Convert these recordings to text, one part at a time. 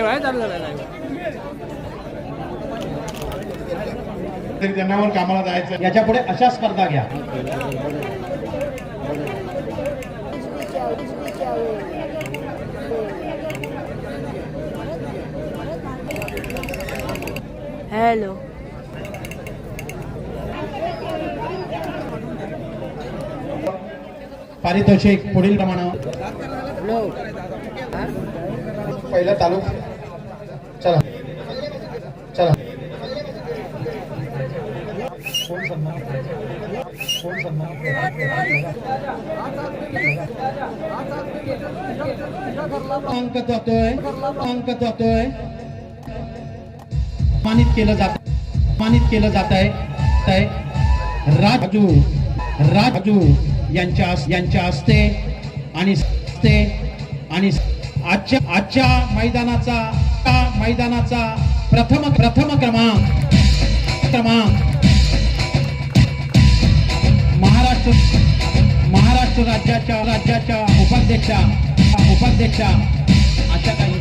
Live आहे चालू झालं लाईव्ह तरी त्यांना पण कामाला जायचं याच्यापुढे अशा स्पर्धा घ्या. हॅलो पारितोषिक पुढील प्रमाणे. पहिलं तालुक चला चला कोण सन्मान कोण सन्मान अंक जातोय. अंक जातोय मानित केलं जात मानित केलं जात आहे. राजू राजू यांच्या यांच्या हस्ते आणि आणि आजच्या आजच्या मैदानाचा मैदानाचा प्रथम प्रथम क्रमांक क्रमांक महाराष्ट्र महाराष्ट्र राज्याच्या राज्याच्या उपाध्यक्षा उपाध्यक्षा अशा काही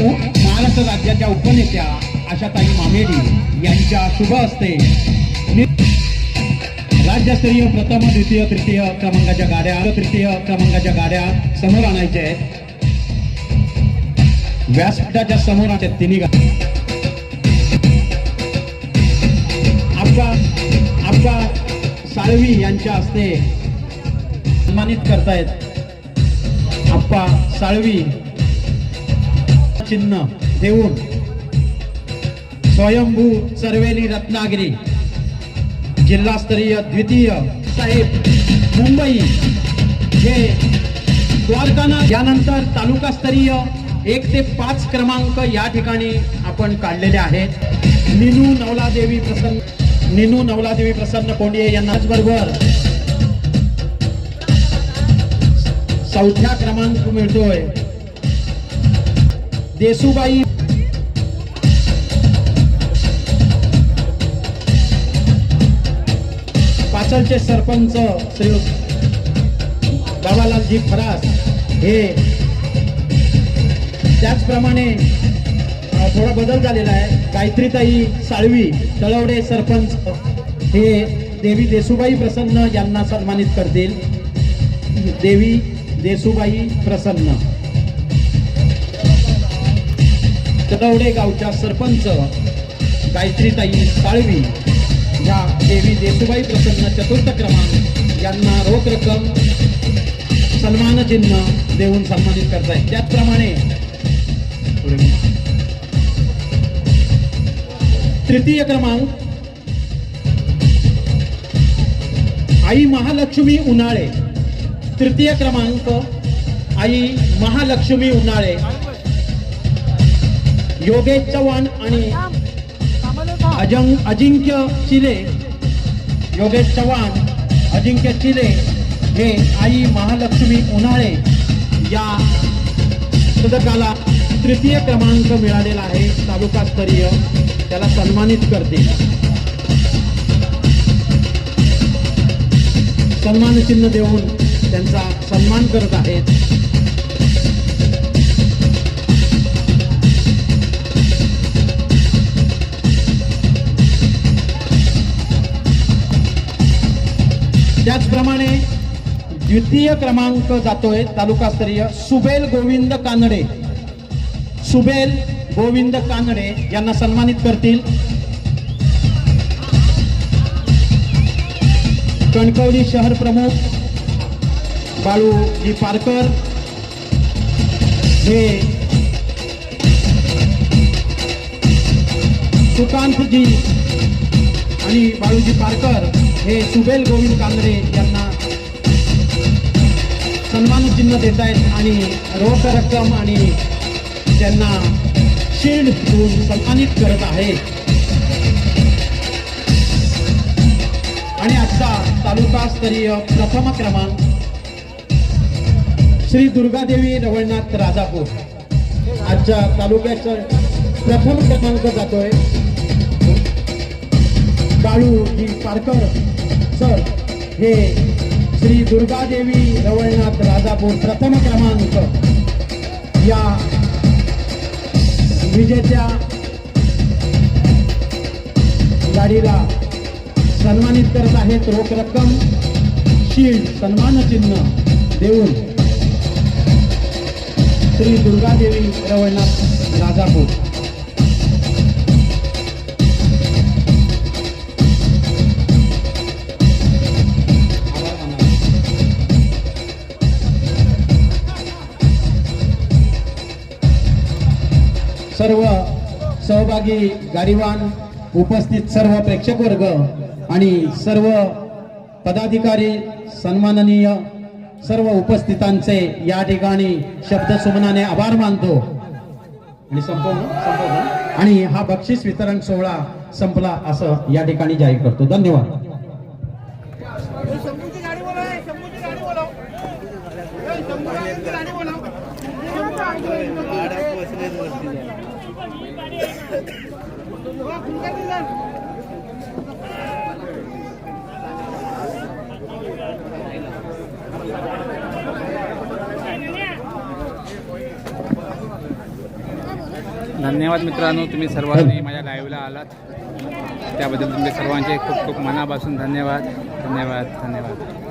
महाराष्ट्र राज्याच्या उपनेत्या आशाताई मामेडी यांच्या शुभ हस्ते राज्यस्तरीय प्रथम द्वितीय तृतीय क्रमांकाच्या गाड्या तृतीय क्रमांकाच्या गाड्या समोर आणायच्या आहेत व्यासपीठाच्या समोर आहेत तिन्ही गाड्या साळवी यांच्या हस्ते सन्मानित करतायत. आप्पा साळवी चिन्ह देऊन स्वयंभू सर्वेली रत्नागिरी जिल्हास्तरीय द्वितीय साहेब मुंबई. हे द्वारकाना यानंतर तालुकास्तरीय एक ते पाच क्रमांक या ठिकाणी आपण काढलेले आहेत. मिनू नवलादेवी प्रसन्न निनू नवलादेवी प्रसन्न कोंडिये यांना बरोबर चौथ्या क्रमांक मिळतोय. देसूबाई पाचलचे सरपंच श्री बाबालालजी फरास हे त्याचप्रमाणे थोडा बदल झालेला आहे. गायत्रीताई साळवी तळवडे सरपंच हे देवी देसुबाई प्रसन्न यांना सन्मानित करतील. देवी देसुबाई प्रसन्न. तळवडे गावच्या सरपंच गायत्रीताई साळवी या देवी देसुबाई प्रसन्न चतुर्थ क्रमांक यांना रोख रक्कम सन्मान चिन्ह देऊन सन्मानित करतायत. त्याचप्रमाणे तृतीय क्रमांक. आई महालक्ष्मी उन्हाळे. तृतीय क्रमांक आई महालक्ष्मी उन्हाळे. योगेश चव्हाण आणि अजंग अजिंक्य चिले. योगेश चव्हाण अजिंक्य चिले हे आई महालक्ष्मी उन्हाळे या पदकाला तृतीय क्रमांक मिळालेला आहे तालुकास्तरीय त्याला सन्मानित करतील सन्मान चिन्ह देऊन त्यांचा सन्मान करत आहेत. त्याचप्रमाणे द्वितीय क्रमांक जातोय तालुकास्तरीय सुबेल गोविंद कानडे. सुबेल गोविंद कानडे यांना सन्मानित करतील. कणकवली शहर प्रमुख बाळूजी पारकर. हे सुकांतजी आणि बाळूजी पारकर हे सुबेल गोविंद कांदरे यांना सन्मान चिन्ह देत आहेत आणि रोख रक्कम आणि त्यांना शिल्ड देऊन सन्मानित करत आहे. आणि आजचा तालुकास्तरीय प्रथम क्रमांक श्री दुर्गादेवी रवळनाथ राजापूर. आजच्या तालुक्याचा प्रथम क्रमांक जातोय. बाळूजी पारकर सर हे श्री दुर्गादेवी रवळनाथ राजापूर प्रथम क्रमांक. या विजेत्या गाडीला सन्मानित करत आहेत रोख रक्कम शील्ड सन्मान चिन्ह देऊन श्री दुर्गादेवी रवळनाथ राजापूर. सर्व सहभागी गाडीवान उपस्थित सर्व प्रेक्षक वर्ग आणि सर्व पदाधिकारी सन्माननीय सर्व उपस्थितांचे या ठिकाणी शब्दसुमनाने आभार मानतो. आणि संपवलं संपवलं आणि हा बक्षीस वितरण सोहळा संपला असं या ठिकाणी जाहीर करतो. धन्यवाद. शंभूची गाडी धन्यवाद मित्रांनो तुम्ही सर्वांनी माझ्या लाईव्हला आलात. त्याबद्दल तुमचे सर्वांचे खूप खूप मनापासून धन्यवाद. धन्यवाद धन्यवाद.